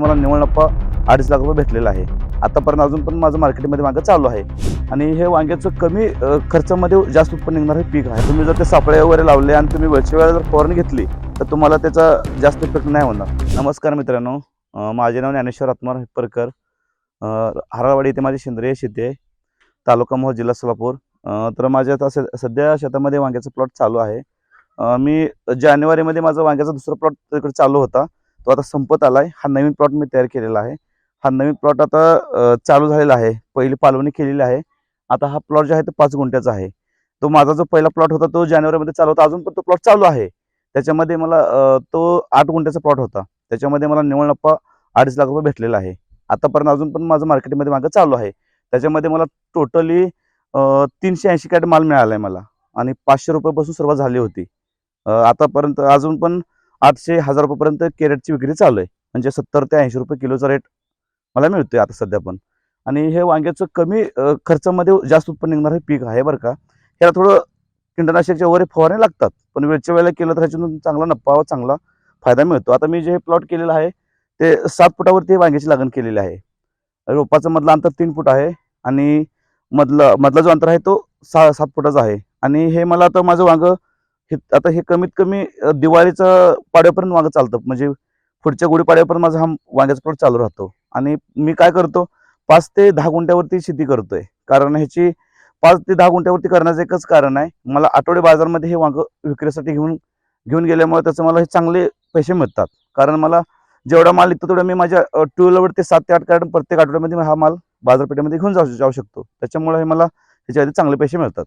मला निवळ नफा अडीच लाख रुपये भेटलेला आहे. आतापर्यंत अजून पण माझं मार्केटमध्ये मागं चालू आहे. आणि हे वांग्याचं कमी खर्चामध्ये जास्त उत्पन्न निघणारं हे पीक आहे. तुम्ही जर ते सापळे वगैरे लावले आणि तुम्ही वेळच्या वेळेला जर फवारणी घेतली तर तुम्हाला त्याचा जास्त इफेक्ट नाही होणार. नमस्कार मित्रांनो. माझे नाव ज्ञानेश्वर आत्मार हिप्परकर. अ, इथे माझी सेंद्रिय शेती आहे. तालुका मोहोळ जिल्हा सोलापूर. तर माझ्या आता सध्या शेतामध्ये वांग्याचा प्लॉट चालू आहे. मी जानेवारीमध्ये माझा वांग्याचा दुसरा प्लॉट तिकडे चालू होता. तो आता संपत आला आहे हा नवीन प्लॉट मी तयार केलेला आहे. हा नवीन प्लॉट आता चालू झालेला आहे. पहिली पालवणी केलेली आहे. आता हा प्लॉट जो आहे तो पाच गुंठ्याचा आहे. तो माझा जो पहिला प्लॉट होता तो जानेवारीमध्ये चालू होता. अजून पण तो प्लॉट चालू आहे. त्याच्यामध्ये मला तो आठ गुंठ्याचा प्लॉट होता. त्याच्यामध्ये मला निवळ नफा अडीच लाख रुपये भेटलेला आहे. आतापर्यंत अजून पण माझं मार्केटमध्ये मागं चालू आहे. त्याच्यामध्ये मला टोटली तीनशे ऐंशी कॅट माल मिळाला आहे मला. आणि पाचशे रुपयापासून सुरुवात झाली होती. आतापर्यंत अजून पण आठशे हजार रुपयापर्यंत कॅरेटची विक्री चालू आहे. म्हणजे सत्तर ते ऐंशी रुपये किलोचा रेट मला मिळतोय आता सध्या पण. आणि हे वांग्याचं कमी खर्चामध्ये जास्त उत्पन्न निघणारं हे पीक आहे बरं का. ह्याला थोडं कीटकनाशकच्या वगैरे फवारणी लागतात. पण वेळच्या वेळेला केलं तर ह्याच्यातून चांगला नफा व चांगला फायदा मिळतो. आता मी जे हे प्लॉट केलेलं आहे ते सात फुटावरती वांग्याची लागण केलेली आहे. रोपाचं मधलं अंतर तीन फूट आहे आणि मधलं मधला जो अंतर आहे तो सहा सात फुटाचा आहे. आणि हे मला आता माझं वांगं हे आता हे कमीत कमी दिवाळीचं पाड्यापर्यंत वांगं चालतं. म्हणजे पुढच्या गुढीपाड्यापर्यंत माझा हा वांग्याचा प्लॉट चालू राहतो. आणि मी काय करतो पाच ते दहा गुंठ्यावरती शेती करतोय. कारण ह्याची पाच ते दहा गुंठ्यावरती करण्याचं एकच कारण आहे मला आठवडे बाजारमध्ये हे वांगं विक्रीसाठी घेऊन घेऊन गेल्यामुळे त्याचं मला हे चांगले पैसे मिळतात. कारण मला जेवढा माल निघतो तेवढा मी माझ्या टू व्हीलरवरती सात ते आठ कार्ड प्रत्येक आठवड्यामध्ये हा माल बाजारपेठेमध्ये घेऊन जाऊ जाऊ शकतो. त्याच्यामुळे हे मला ह्याच्यामध्ये चांगले पैसे मिळतात.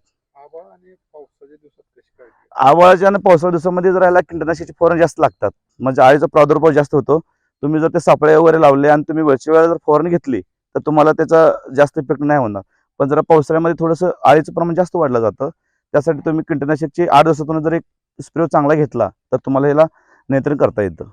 आवाळाच्या आणि पावसाळ्या दिवसामध्ये जर याला कीटकनाशकाची फवारणी जास्त लागतात. म्हणजे आळीचा प्रादुर्भाव जास्त होतो. तुम्ही जर ते सापळे वगैरे लावले आणि तुम्ही वेळच्या वेळेला जर फवारणी घेतली तर तुम्हाला त्याचा जास्त इफेक्ट नाही होणार. पण जरा पावसाळ्यामध्ये थोडंसं आळीचं प्रमाण जास्त वाढलं जातं. त्यासाठी तुम्ही कीटकनाशकची आठ दिवसातून जर एक स्प्रे चांगला घेतला तर तुम्हाला याला नियंत्रण करता येतं.